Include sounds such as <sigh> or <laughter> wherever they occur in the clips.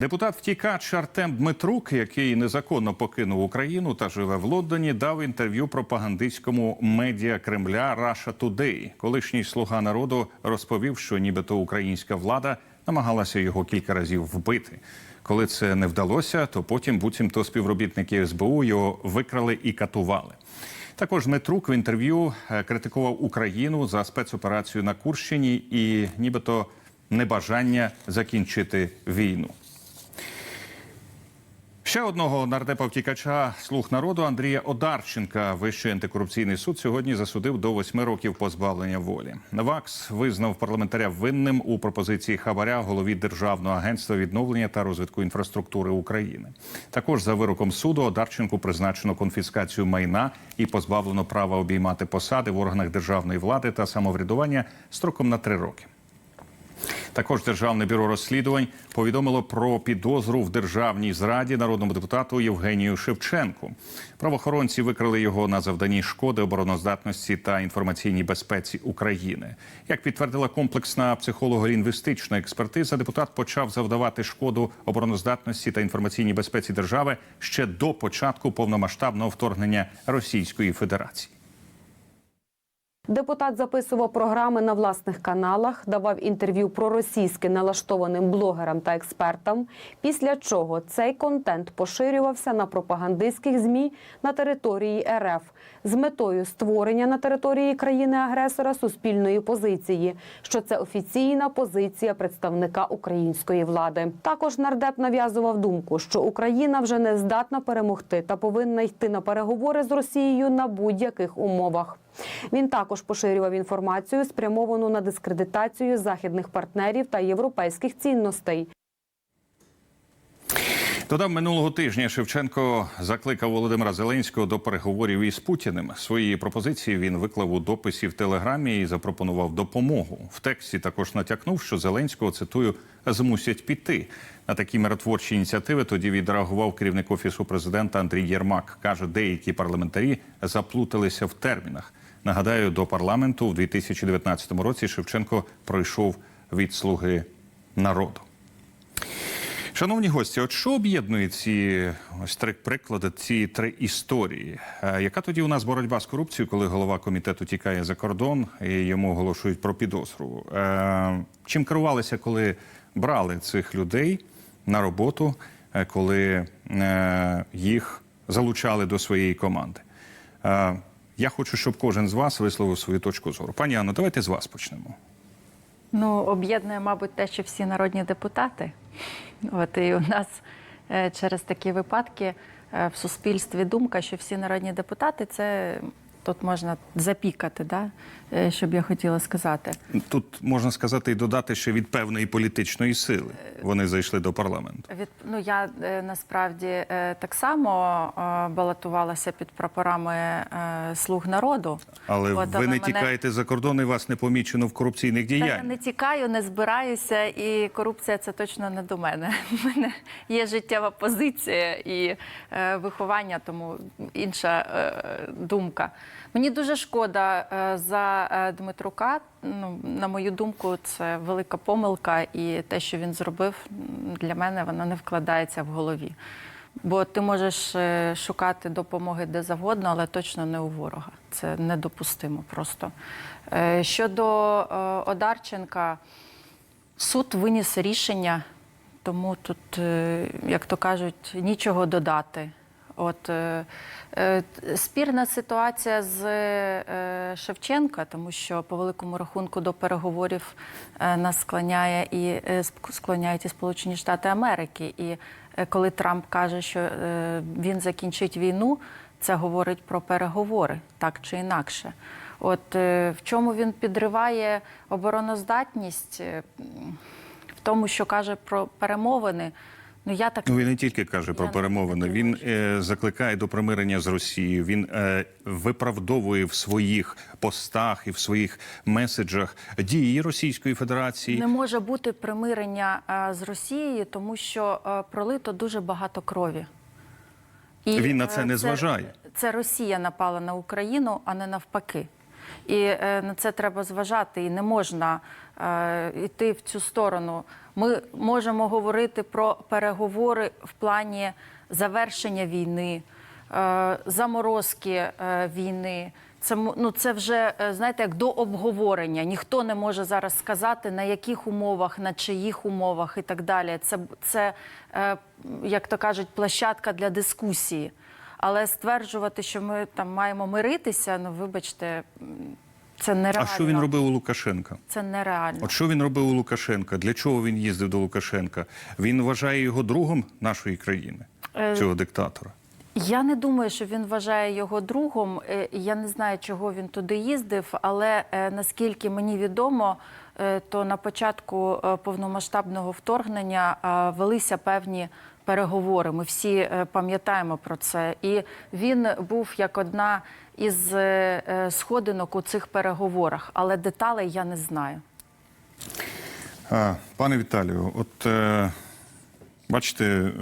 Депутат втікач Артем Дмитрук, який незаконно покинув Україну та живе в Лондоні, дав інтерв'ю пропагандистському медіа Кремля Russia Today. Колишній слуга народу розповів, що нібито українська влада намагалася його кілька разів вбити. Коли це не вдалося, то потім буцімто співробітники СБУ його викрали і катували. Також Дмитрук в інтерв'ю е, критикував Україну за спецоперацію на Курщині і нібито небажання закінчити війну. Ще одного нардепа втікача слуг народу Андрія Одарченка Вищий антикорупційний суд сьогодні засудив до восьми років позбавлення волі. ВАКС визнав парламентаря винним у пропозиції хабаря голові Державного агентства відновлення та розвитку інфраструктури України. Також за вироком суду Одарченку призначено конфіскацію майна і позбавлено права обіймати посади в органах державної влади та самоврядування строком на три роки. Також Державне бюро розслідувань повідомило про підозру в державній зраді народному депутату Євгенію Шевченку. Правоохоронці викрили його на завданні шкоди обороноздатності та інформаційній безпеці України. Як підтвердила комплексна психолого-лінгвістична експертиза, депутат почав завдавати шкоду обороноздатності та інформаційній безпеці держави ще до початку повномасштабного вторгнення Російської Федерації. Депутат записував програми на власних каналах, давав інтерв'ю проросійськи налаштованим блогерам та експертам. Після чого цей контент поширювався на пропагандистських змі на території РФ з метою створення на території країни-агресора суспільної позиції, що це офіційна позиція представника української влади. Також нардеп нав'язував думку, що Україна вже не здатна перемогти та повинна йти на переговори з Росією на будь-яких умовах. Він також поширював інформацію, спрямовану на дискредитацію західних партнерів та європейських цінностей. Додав минулого тижня Шевченко закликав Володимира Зеленського до переговорів із Путіним. Свої пропозиції він виклав у дописі в телеграмі і запропонував допомогу. В тексті також натякнув, що Зеленського цитую змусять піти. На такі миротворчі ініціативи тоді відреагував керівник офісу президента Андрій Єрмак. каже, деякі парламентарі заплуталися в термінах. Нагадаю, до парламенту в 2019 році Шевченко пройшов від слуги народу. Шановні гості, от що об'єднує ці ось три приклади, ці три історії? Е, Яка тоді у нас боротьба з корупцією, коли голова комітету тікає за кордон і йому оголошують про підозру? Е, Чим керувалися, коли брали цих людей на роботу, е, коли їх залучали до своєї команди? Я хочу, щоб кожен з вас висловив свою точку зору. Пані Анно, давайте з вас почнемо. Ну, об'єднує, мабуть, те, що всі народні депутати. От і у нас е, через такі випадки е, в суспільстві думка, що всі народні депутати це тут можна запікати, да? е, що б я хотіла сказати. Тут можна сказати і додати, що від певної політичної сили вони зайшли до парламенту. Від ну я е, насправді е, так само е, балотувалася під прапорами е, слуг народу. Але От, ви але не мене- тікаєте за кордон і вас не помічено в корупційних Та я не тікаю, не збираюся, і корупція це точно не до мене. <laughs> У мене є життєва позиція і е, виховання, тому інша е, думка. Мені дуже шкода е, за е, Дмитрука. Ну, на мою думку, це велика помилка, і те, що він зробив, для мене воно не вкладається в голові. Бо ти можеш е, шукати допомоги де завгодно, але точно не у ворога. Це недопустимо просто. Щодо Одарченка, суд виніс рішення, тому тут, як то кажуть, нічого додати. От е, е, спірна ситуація з е, Шевченка, тому що по великому рахунку до переговорів нас склоняє і склоняють і Сполучені Штати Америки. І коли Трамп каже, що він закінчить війну, це говорить про переговори так чи інакше. От в чому він підриває обороноздатність? В тому, що каже про перемовини. Ну я так Ну він не тільки каже про Я перемовини. Він е, закликає до примирення з Росією. Він е, виправдовує в своїх постах і в своїх меседжах дії Російської Федерації. Не може бути примирення е, з Росією, тому що е, пролито дуже багато крові. І Він на е, це не зважає. Це Росія напала на Україну, а не навпаки. І е, на це треба зважати. І не можна е, йти в цю сторону. Ми можемо говорити про переговори в плані завершення війни, е, заморозки війни. Це ну це вже знаєте, як до обговорення. Ніхто не може зараз сказати на яких умовах, на чиїх умовах і так далі. Це це як то кажуть, площадка для дискусії. Але стверджувати, що ми там маємо миритися, ну вибачте, це А що він робив у Лукашенка? Це нереально. От що він робив у Лукашенка? Для чого він їздив до Лукашенка? Він вважає його другом нашої країни, Е, цього диктатора. Я не думаю, що він вважає його другом. Е, Я не знаю, чого він туди їздив, але е, наскільки мені відомо, е, то на початку повномасштабного вторгнення велися певні переговори. Ми всі е, пам'ятаємо про це. І він був як одна із е, е, сходинок у цих переговорах, але деталей я не знаю. Пане Віталію, от бачите, е,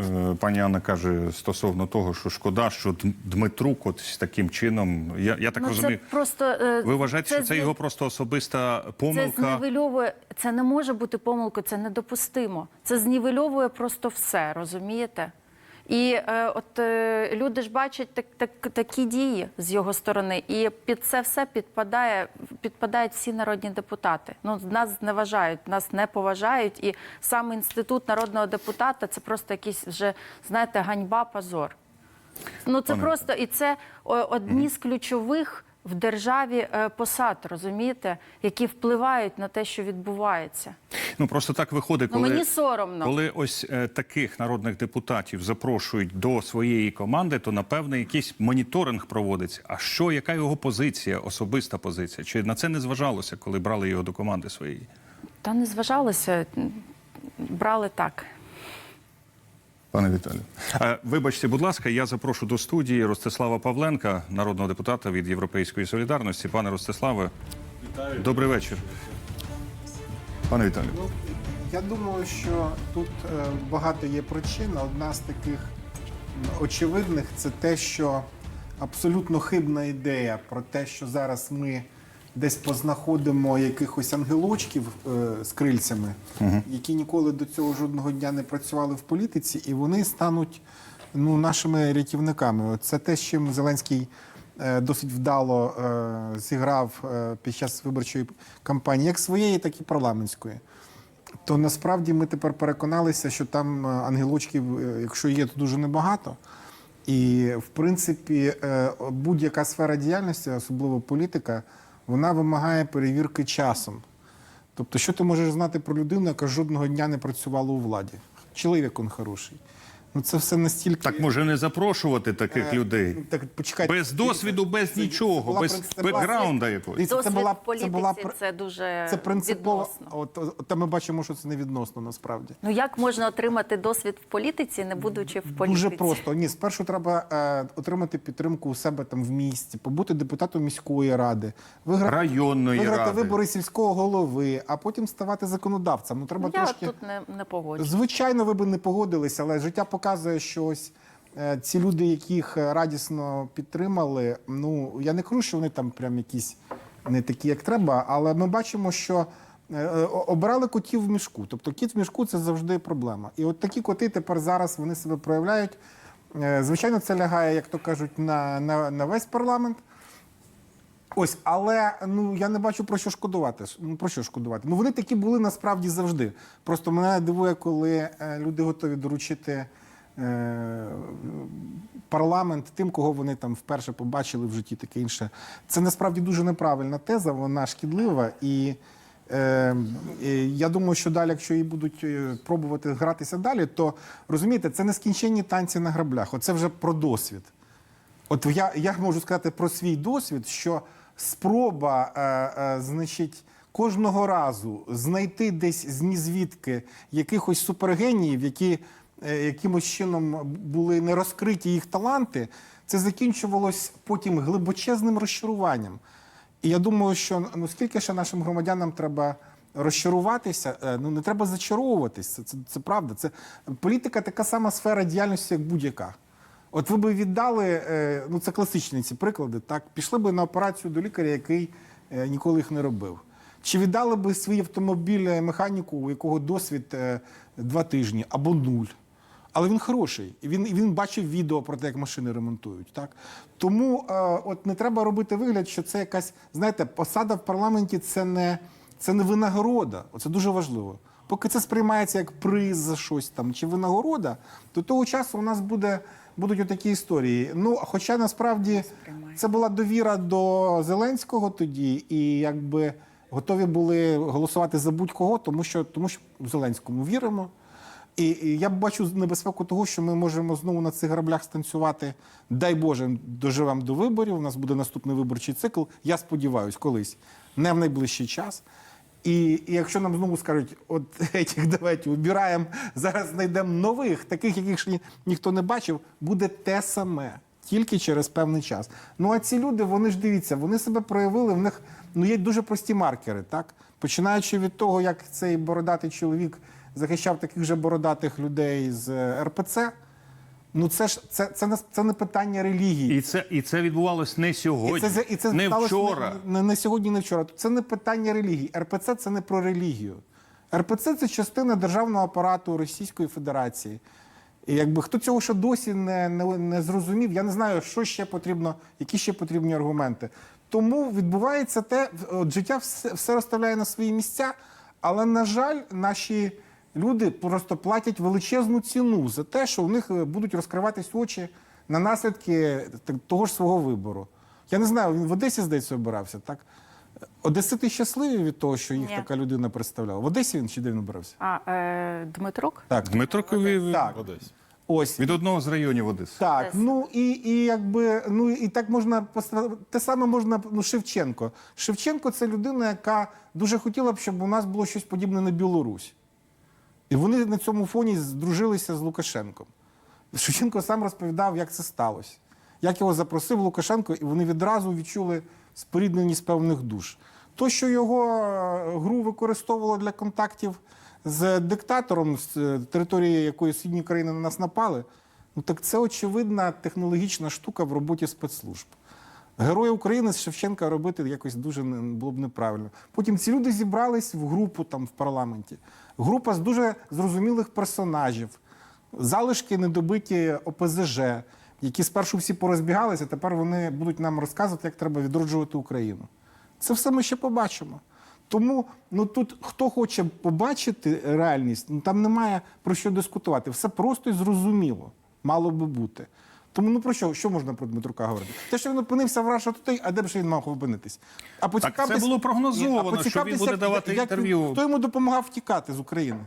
пані Анна каже стосовно того, що шкода, що Дм- Дмитрук от таким чином. Я, я так ну, розумію. це просто е, Ви вважаєте, що це зні- його просто особиста помилка. Це знівельовує, це не може бути помилкою, це недопустимо. Це знівельовує просто все, розумієте? І е, от е, люди ж бачать так, так, такі дії з його сторони, і під це все підпадає, підпадають всі народні депутати. Ну, нас зневажають, нас не поважають, і сам інститут народного депутата це просто якийсь вже, знаєте, ганьба, позор. Ну це Пане- просто і це одні з ключових в державі е, посад, розумієте, які впливають на те, що відбувається. Ну просто так виходить, Ну мені соромно. Коли ось е, таких народних депутатів запрошують до своєї команди, то напевне якийсь моніторинг проводиться. А що, яка його позиція, особиста позиція? Чи на це не зважалося, коли брали його до команди своєї? Та не зважалося, брали так. Пане Віталію, Е, вибачте, будь ласка, я запрошу до студії Ростислава Павленка, народного депутата від Європейської солідарності. Пане Ростиславе, Вітаю. добрий вечір. Пане Віталію. Ну, я думаю, що тут е, багато є причин. Одна з таких очевидних це те, що абсолютно хибна ідея про те, що зараз ми десь познаходимо якихось ангелочків е, з крильцями, які ніколи до цього жодного дня не працювали в політиці, і вони стануть ну, нашими рятівниками. Це те, з чим Зеленський е, досить вдало е, зіграв е, під час виборчої кампанії, як своєї, так і парламентської. То насправді ми тепер переконалися, що там е, ангелочків, якщо є, то дуже небагато. І в принципі, е, будь-яка сфера діяльності, особливо політика, вона вимагає перевірки часом. Тобто, що ти можеш знати про людину, яка жодного дня не працювала у владі? Чоловік він хороший. Ну це все настільки. Так може не запрошувати таких людей? Так, почекайте. Без досвіду, без Це- нічого, це без бекграунда якогось. Досвід це була, в політиці це була це, дуже це принципово. От, от, та ми бачимо, що це не відносно насправді. Ну як можна отримати досвід в політиці, не будучи в політиці? Дуже просто. Ні, спершу треба е, отримати підтримку у себе там в місті, побути депутатом міської ради, виграти, Районної виграти ради. вибори сільського голови, а потім ставати законодавцем. Ну треба Я трошки. тут не, не погоджуюсь. Звичайно, ви би не погодилися, але життя показує, що ось е, ці люди, яких е, радісно підтримали, ну я не кажу, що вони там прям якісь не такі, як треба, але ми бачимо, що е, обирали котів в мішку. Тобто кіт в мішку це завжди проблема. І от такі коти тепер зараз вони себе проявляють. Звичайно, це лягає, як то кажуть, на, на, на весь парламент. Ось, але ну я не бачу про що шкодувати. Ну про що шкодувати? Ну вони такі були насправді завжди. Просто мене дивує, коли люди готові доручити парламент тим, кого вони там вперше побачили в житті, таке інше. Це насправді дуже неправильна теза, вона шкідлива і. Е, е, я думаю, що далі, якщо її будуть е, пробувати гратися далі, то розумієте, це нескінченні танці на граблях. Оце вже про досвід. От я, я можу сказати про свій досвід, що спроба, е, е, значить, кожного разу знайти десь з якихось супергеніїв, які е, якимось чином були не розкриті їх таланти, це закінчувалось потім глибочезним розчаруванням. І я думаю, що ну скільки ще нашим громадянам треба розчаруватися, е, ну не треба зачаровуватися. Це, це, правда. Це політика така сама сфера діяльності, як будь-яка. От ви би віддали, е, ну це класичні ці приклади, так, пішли би на операцію до лікаря, який е, ніколи їх не робив. Чи віддали би свій автомобіль е, механіку, у якого досвід е, два тижні або нуль? Але він хороший, він, він бачив відео про те, як машини ремонтують. Так? Тому е, от не треба робити вигляд, що це якась, знаєте, посада в парламенті це не, це не винагорода. Оце дуже важливо. Поки це сприймається як приз за щось там чи винагорода, до того часу у нас буде, будуть отакі історії. Ну, хоча насправді це була довіра до Зеленського тоді, і якби готові були голосувати за будь-кого, тому що, тому що Зеленському віримо. І, і я бачу небезпеку того, що ми можемо знову на цих граблях станцювати. Дай Боже, доживемо до виборів. У нас буде наступний виборчий цикл. Я сподіваюся, колись, не в найближчий час. І, і якщо нам знову скажуть, от этих давайте убираємо, зараз знайдемо нових, таких, яких ще ні- ніхто не бачив, буде те саме. Тільки через певний час. Ну а ці люди, вони ж дивіться, вони себе проявили. В них ну є дуже прості маркери, так починаючи від того, як цей бородатий чоловік захищав таких же бородатих людей з е, РПЦ. Ну це ж це, це, не, це не питання релігії. І це, і це відбувалось не сьогодні, І це, і це не вчора. Не, не, не сьогодні, не вчора. Це не питання релігії. РПЦ це не про релігію. РПЦ це частина державного апарату Російської Федерації. І якби хто цього ще досі не, не, не зрозумів, я не знаю, що ще потрібно, які ще потрібні аргументи. Тому відбувається те, от життя все, все розставляє на свої місця, але, на жаль, наші люди просто платять величезну ціну за те, що у них е, будуть розкриватись очі на наслідки того ж свого вибору. Я не знаю, він в Одесі, здається, обирався, так? Одесити щасливі від того, що їх Ні. така людина представляла. В Одесі він чи де він обирався? А е, Дмитрук? Так. Дмитро Ковів Так. Ось. від одного з районів Одеси. Так, Одеса. ну і, і якби ну і так можна постра- те саме можна ну Шевченко. Шевченко це людина, яка дуже хотіла б, щоб у нас було щось подібне на Білорусь. І вони на цьому фоні здружилися з Лукашенком. Шевченко сам розповідав, як це сталося, як його запросив Лукашенко, і вони відразу відчули спорідненість певних душ. То, що його е, гру використовувало для контактів з диктатором з е, території якої східні країни на нас напали, ну так це очевидна технологічна штука в роботі спецслужб. Герої України з Шевченка робити якось дуже не- було б неправильно. Потім ці люди зібрались в групу там в парламенті. Група з дуже зрозумілих персонажів, залишки недобиті ОПЗЖ, які спершу всі порозбігалися, тепер вони будуть нам розказувати, як треба відроджувати Україну. Це все ми ще побачимо. Тому ну тут хто хоче побачити реальність, ну там немає про що дискутувати. Все просто і зрозуміло, мало би бути. Тому ну про що? Що можна про Дмитрука говорити? Те, що він опинився в Раша Тутей, а де б ще він мав опинитись? А це було прогнозовано, Ні, а що він буде давати як- інтерв'ю. Хто йому допомагав втікати з України?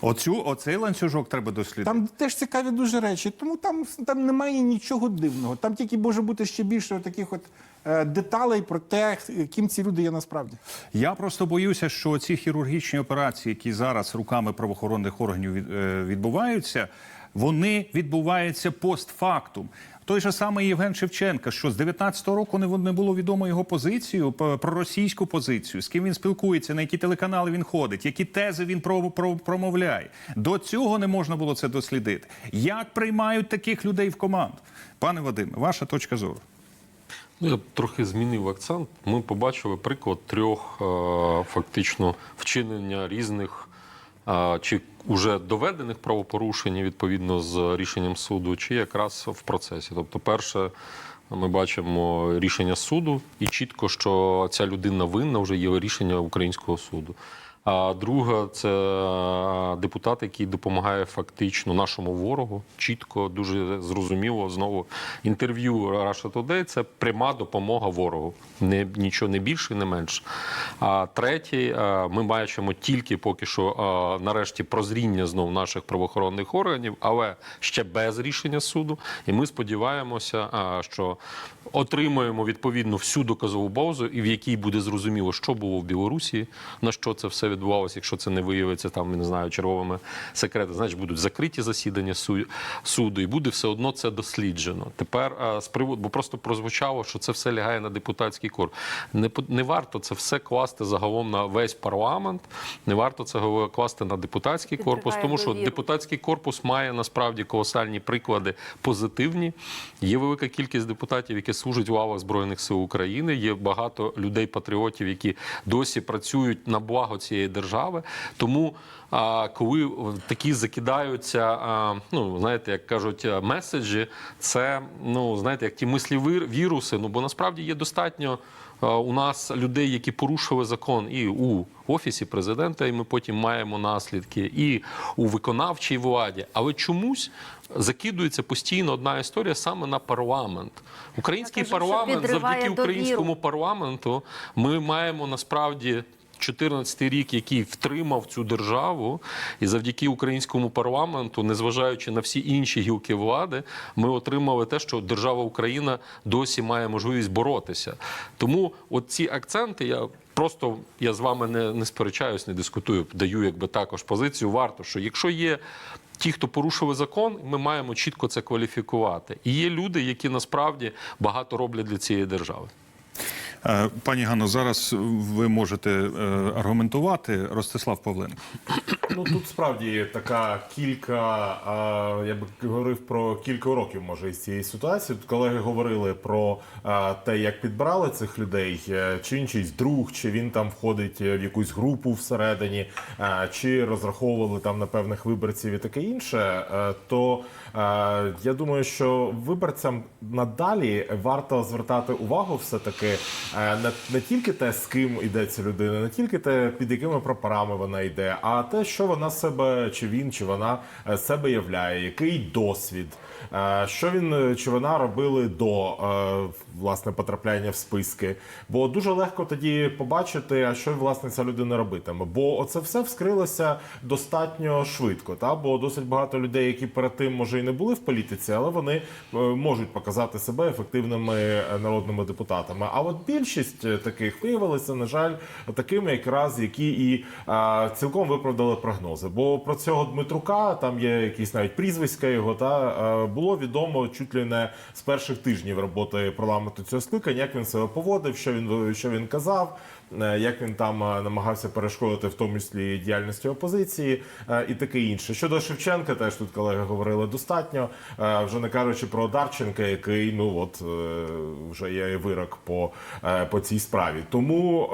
Оцю, оцей ланцюжок треба дослідити. Там теж цікаві дуже речі. Тому там, там немає нічого дивного. Там тільки може бути ще більше таких от е, деталей про те, ким ці люди є насправді. Я просто боюся, що ці хірургічні операції, які зараз руками правоохоронних органів е, відбуваються, вони відбуваються постфактум. Той же самий Євген Шевченка, що з 19-го року не, було відомо його позицію, п- проросійську позицію, з ким він спілкується, на які телеканали він ходить, які тези він про, про, промовляє. До цього не можна було це дослідити. Як приймають таких людей в команду? Пане Вадиме, ваша точка зору. Ну, я б трохи змінив акцент. Ми побачили приклад трьох е, фактично вчинення різних чи вже доведених правопорушень відповідно з рішенням суду, чи якраз в процесі. Тобто, перше. Ми бачимо рішення суду, і чітко, що ця людина винна вже є рішення українського суду. А друга це е, депутат, який допомагає фактично нашому ворогу. Чітко, дуже зрозуміло. Знову інтерв'ю Russia Today – це пряма допомога ворогу. Не нічого не більше, не менше. А третій, е, ми бачимо тільки поки що е, нарешті прозріння знов наших правоохоронних органів, але ще без рішення суду. І ми сподіваємося, що отримаємо відповідно всю доказову базу, і в якій буде зрозуміло, що було в Білорусі, на що це все відбувалося, якщо це не виявиться там, не знаю, черговими секретами, значить будуть закриті засідання суду, і буде все одно це досліджено. Тепер е, з приводу, бо просто прозвучало, що це все лягає на депутатський корпус. Не не варто це все класти загалом на весь парламент, не варто це класти на депутатський корпус, тому що депутатський корпус має насправді колосальні приклади позитивні. Є велика кількість депутатів, які служать в лавах збройних сил України. Є багато людей-патріотів, які досі працюють на благо цієї держави. Тому коли такі закидаються, ну знаєте, як кажуть, е, меседжі, це ну знаєте, як ті мислі віруси. Ну бо насправді є достатньо. е, У нас людей, які порушили закон, і у офісі президента, і ми потім маємо наслідки, і у виконавчій владі. Але чомусь закидується постійно одна історія саме на парламент. Український кажу, парламент, завдяки довіру. українському парламенту, ми маємо насправді. 14 рік, який втримав цю державу, і завдяки українському парламенту, незважаючи на всі інші гілки влади, ми отримали те, що держава Україна досі має можливість боротися. Тому от ці акценти я. Просто я з вами не, не сперечаюсь, не дискутую, даю якби також позицію. Варто, що якщо є ті, хто порушили закон, ми маємо чітко це кваліфікувати. І є люди, які насправді багато роблять для цієї держави. Е, Пані Ганно, зараз ви можете е, аргументувати. Ростислав Павленко. Ну тут справді така кілька, я би говорив про кілька років, може, із цієї ситуації. Тут колеги говорили про те, як підбирали цих людей, е, чи він чийсь друг, чи він там входить в якусь групу всередині, чи розраховували там на певних виборців і таке інше. То я думаю, що виборцям надалі варто звертати увагу все-таки е, не, тільки те, з ким йде ця людина, не тільки те, під якими прапорами вона йде, а те, що вона себе, чи він, чи вона е, себе являє, який досвід, е, що він е, чи вона робили до е, власне потрапляння в списки. Бо дуже легко тоді побачити, а що власне ця людина робитиме. Бо оце все вскрилося достатньо швидко. Та бо досить багато людей, які перед тим може і не були в політиці, але вони е, можуть показати себе ефективними е, народними депутатами. А от більшість е, таких виявилися, на жаль, такими, якраз які і е, цілком виправдали прогнози. Бо про цього Дмитрука там є якісь навіть прізвиська його, та е, було відомо чуть ли не з перших тижнів роботи парламенту цього скликання, як він себе поводив, що він що він казав. е, Як він там е, намагався перешкодити, в тому числі діяльності опозиції е, і таке інше. Щодо Шевченка, теж тут колеги говорили достатньо. Вже не кажучи про Одарченка, який ну от вже є вирок по, по цій справі. Тому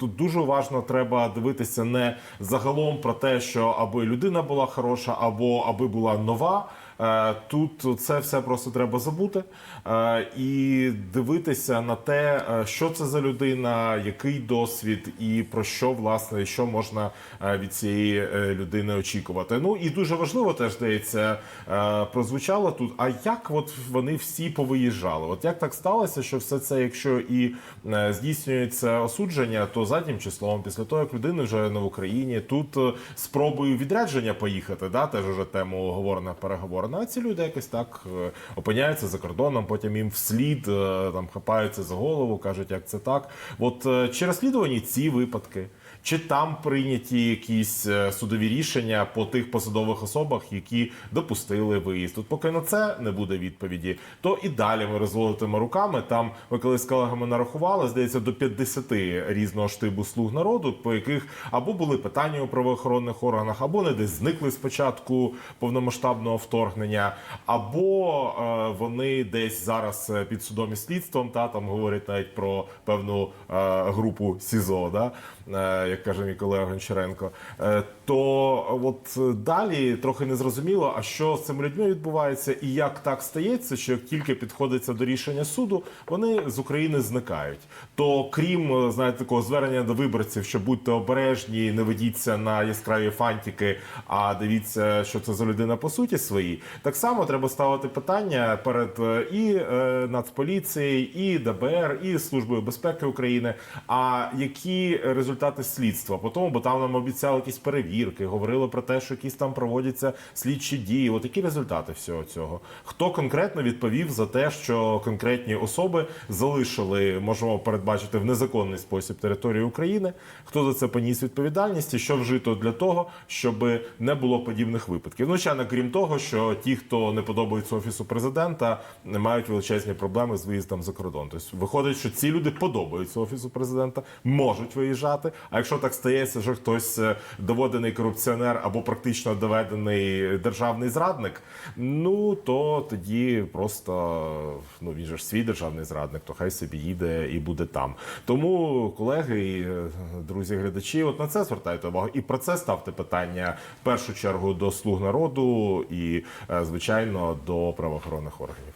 тут дуже уважно треба дивитися не загалом про те, що аби людина була хороша, або аби була нова. Е, Тут це все просто треба забути е, і дивитися на те, е, що це за людина, який досвід, і про що власне що можна від цієї людини очікувати. Ну і дуже важливо теж здається, прозвучало тут. А як от вони всі повиїжджали? От як так сталося, що все це, якщо і здійснюється осудження, то заднім числом, після того як людина вже не в Україні, тут спробою відрядження поїхати, да, теж уже тема оговорена, переговорена. Ці люди якось так е, опиняються за кордоном, потім їм вслід е, там хапаються за голову, кажуть, як це так. От е, чи розслідувані ці випадки? Чи там прийняті якісь е, судові рішення по тих посадових особах, які допустили виїзд? Тут поки на це не буде відповіді, то і далі ми розводитимо руками. Там ми коли з колегами нарахували, здається, до 50 різного штибу слуг народу, по яких або були питання у правоохоронних органах, або не десь зникли з початку повномасштабного вторгнення, або е, вони десь зараз е, під судом і слідством. Та там говорять навіть про певну групу СІЗО, да? Е, як каже мій колега Гончаренко. Е, то от е, далі трохи незрозуміло, а що з цими людьми відбувається, і як так стається, що як тільки підходиться до рішення суду, вони з України зникають. То крім знаєте, такого звернення до виборців, що будьте обережні, не ведіться на яскраві фантики, а дивіться, що це за людина по суті своїй. Так само треба ставити питання перед і Нацполіцією, і ДБР, і Службою безпеки України. А які результати слідства? слідства по тому, бо там нам обіцяли якісь перевірки, говорили про те, що якісь там проводяться слідчі дії. От які результати всього цього? Хто конкретно відповів за те, що конкретні особи залишили, можемо передбачити в незаконний спосіб територію України? Хто за це поніс відповідальність і що вжито для того, щоб не було подібних випадків? Ну, звичайно, крім того, що ті, хто не подобається офісу президента, не мають величезні проблеми з виїздом за кордон. Тобто виходить, що ці люди подобаються офісу президента, можуть виїжджати. А якщо так стається, що хтось е, доведений корупціонер або практично доведений державний зрадник, ну то тоді просто ну він же ж свій державний зрадник, то хай собі їде і буде там. Тому, колеги і е, друзі глядачі, от на це звертайте увагу. І про це ставте питання в першу чергу до слуг народу і, е, звичайно, до правоохоронних органів.